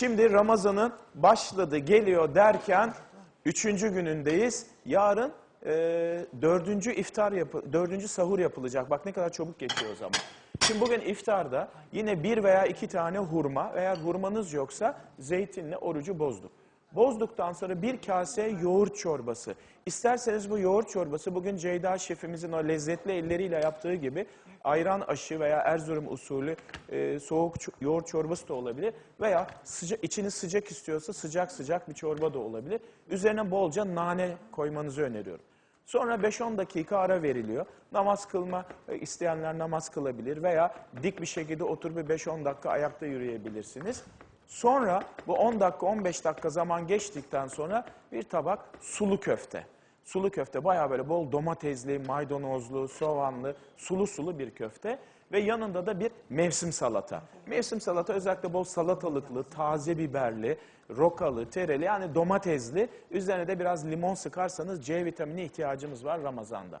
Şimdi Ramazan'ın başladı geliyor derken üçüncü günündeyiz. Yarın e, dördüncü iftar yapı, dördüncü sahur yapılacak. Bak ne kadar çabuk geçiyor o zaman. Şimdi bugün iftarda yine bir veya iki tane hurma eğer hurmanız yoksa zeytinle orucu bozduk. Bozduktan sonra bir kase yoğurt çorbası. İsterseniz bu yoğurt çorbası bugün Ceyda şefimizin o lezzetli elleriyle yaptığı gibi ayran aşı veya Erzurum usulü e, soğuk yoğurt çorbası da olabilir. Veya sıca, içiniz sıcak istiyorsa sıcak sıcak bir çorba da olabilir. Üzerine bolca nane koymanızı öneriyorum. Sonra 5-10 dakika ara veriliyor. Namaz kılma e, isteyenler namaz kılabilir veya dik bir şekilde oturup bir 5-10 dakika ayakta yürüyebilirsiniz. Sonra bu 10 dakika 15 dakika zaman geçtikten sonra bir tabak sulu köfte. Sulu köfte bayağı böyle bol domatesli, maydanozlu, soğanlı, sulu sulu bir köfte. Ve yanında da bir mevsim salata. Mevsim salata özellikle bol salatalıklı, taze biberli, rokalı, tereli yani domatesli. Üzerine de biraz limon sıkarsanız C vitamini ihtiyacımız var Ramazan'da.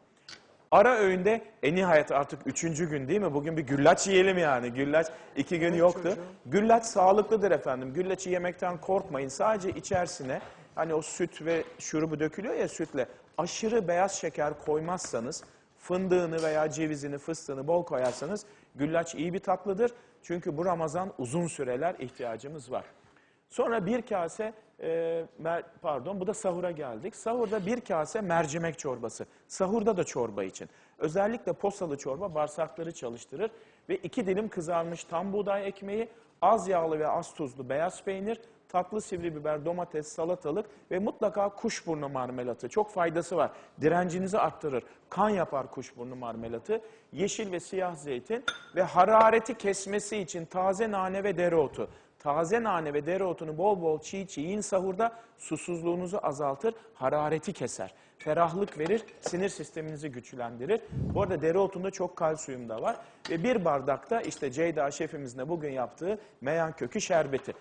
Ara öğünde en nihayet artık üçüncü gün değil mi? Bugün bir güllaç yiyelim yani. Güllaç iki gün yoktu. Güllaç sağlıklıdır efendim. Güllaçı yemekten korkmayın. Sadece içerisine hani o süt ve şurubu dökülüyor ya sütle. Aşırı beyaz şeker koymazsanız fındığını veya cevizini, fıstığını bol koyarsanız güllaç iyi bir tatlıdır. Çünkü bu Ramazan uzun süreler ihtiyacımız var. Sonra bir kase, e, pardon bu da sahura geldik. Sahurda bir kase mercimek çorbası. Sahurda da çorba için. Özellikle posalı çorba bağırsakları çalıştırır. Ve iki dilim kızarmış tam buğday ekmeği, az yağlı ve az tuzlu beyaz peynir, tatlı sivri biber, domates, salatalık ve mutlaka kuşburnu marmelatı. Çok faydası var. Direncinizi arttırır. Kan yapar kuşburnu marmelatı. Yeşil ve siyah zeytin ve harareti kesmesi için taze nane ve dereotu. Taze nane ve dereotunu bol bol çiğ çiğ yiyin sahurda susuzluğunuzu azaltır, harareti keser. Ferahlık verir, sinir sisteminizi güçlendirir. Bu arada dereotunda çok kalsiyum da var. Ve bir bardakta işte Ceyda şefimizin de bugün yaptığı meyan kökü şerbeti.